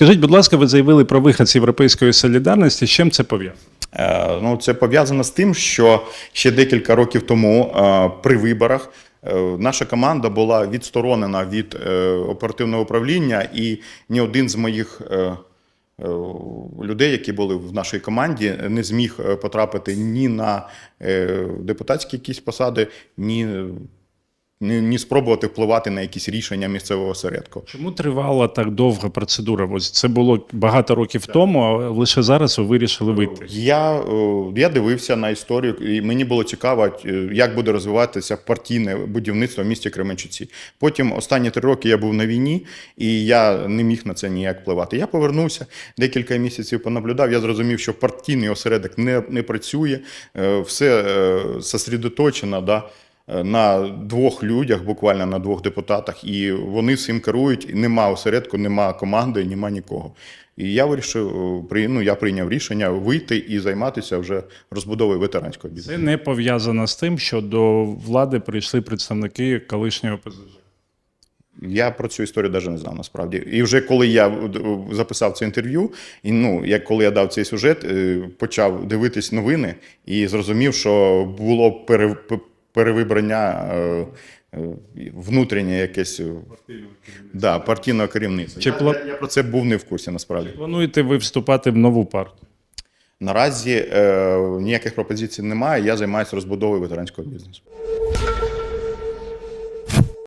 Скажіть, будь ласка, ви заявили про вихід з європейської солідарності. З чим це пов'язано? Е, Ну, це пов'язано з тим, що ще декілька років тому е, при виборах е, наша команда була відсторонена від е, оперативного управління, і ні один з моїх е, е, людей, які були в нашій команді, не зміг потрапити ні на е, депутатські якісь посади, ні, ні, ні спробувати впливати на якісь рішення місцевого осередку. Чому тривала так довга процедура? Ось це було багато років тому, а лише зараз ви вирішили вийти. Я, я дивився на історію, і мені було цікаво, е, як буде розвиватися партійне будівництво в місті Кременчуці. Потім останні три роки я був на війні, і я не міг на це ніяк впливати. Я повернувся, декілька місяців понаблюдав. Я зрозумів, що партійний осередок не, не працює, е, все е, сосредоточено. Да, на двох людях, буквально на двох депутатах, і вони всім керують. і Нема осередку, нема команди, нема нікого. І я вирішив, е, ну, я прийняв рішення вийти і займатися вже розбудовою ветеранського бізнесу. Це не пов'язано з тим, що до влади прийшли представники колишнього ОПЗЖ. Я про цю історію навіть не знав насправді. І вже коли я е, записав це інтерв'ю, і ну, як коли я дав цей сюжет, е, почав дивитись новини і зрозумів, що було пере, перевибрання е, е, внутрішнє якесь е, да, партійного керівництва. Чи Я, пла- я, я про це був не в курсі насправді. Плануєте ви вступати в нову партію? Наразі е, ніяких пропозицій немає. Я займаюся розбудовою ветеранського бізнесу.